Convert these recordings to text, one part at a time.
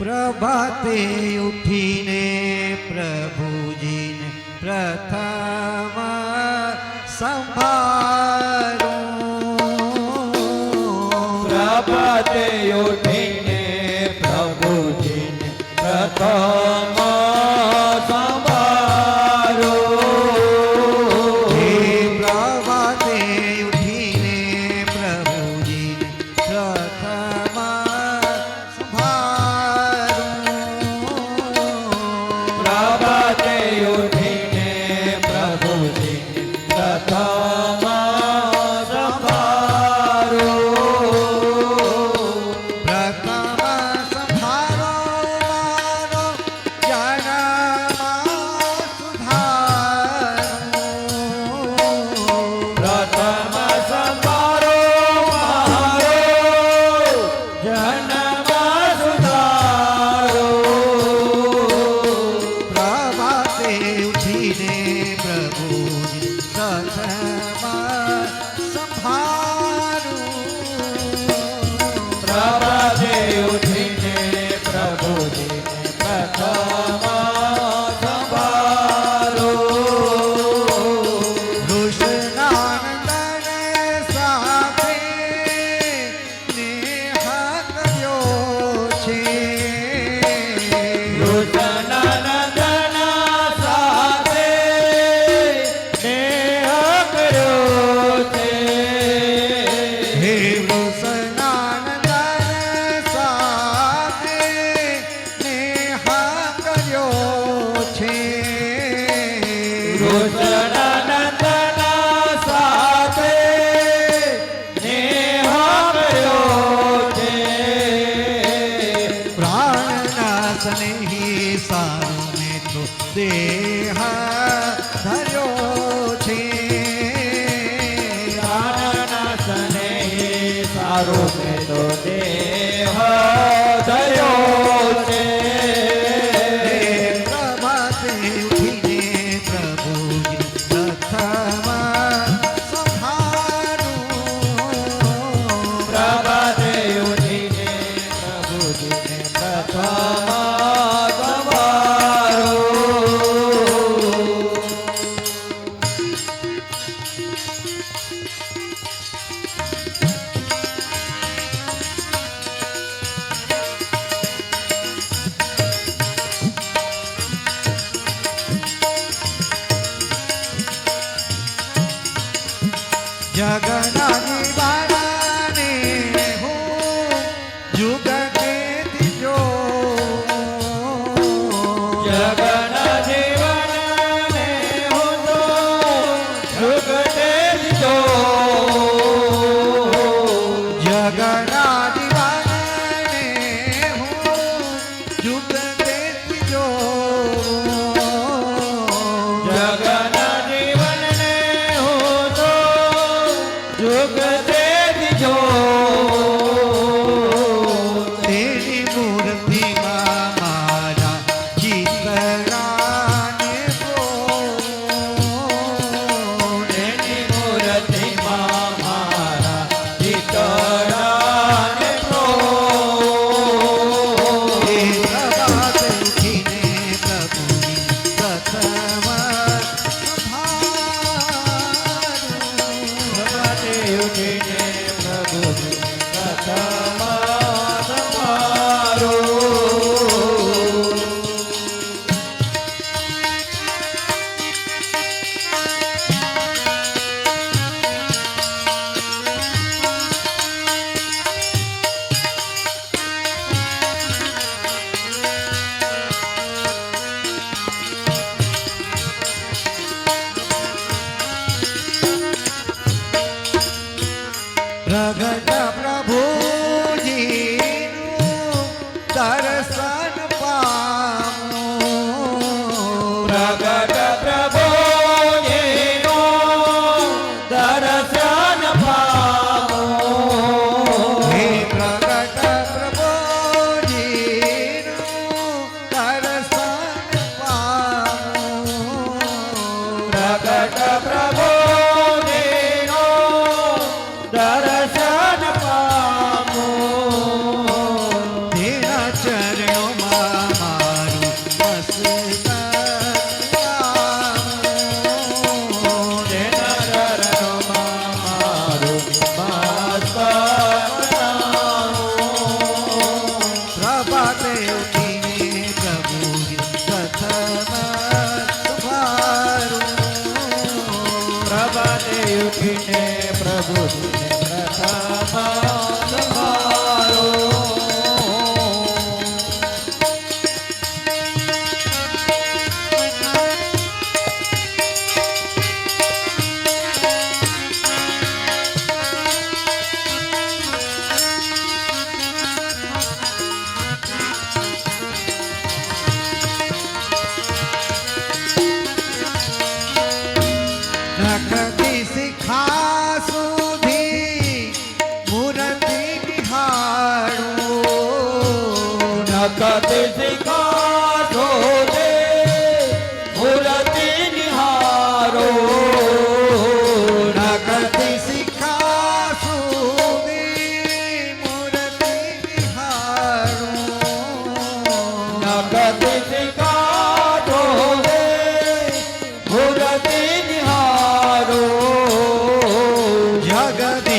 પ્રભાતે ઉઠીને પ્રભુજીને પ્રથમ સંભાળું કૃષ્ણનંદના જગના પ્રભાતે ઉઠીને પ્રભુજીને પ્રથમ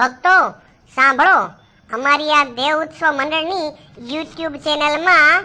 ભક્તો સાંભળો. અમારી આ દેવ ઉત્સવ મંડળની યુટ્યુબ ચેનલમાં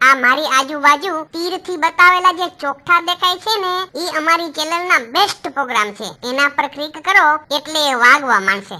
આ મારી આજુબાજુ તીરથી બતાવેલા જે ચોકઠા દેખાય છે ને એ અમારી ચેનલના બેસ્ટ પ્રોગ્રામ છે. એના પર ક્લિક કરો એટલે એ વાગવા માંડશે.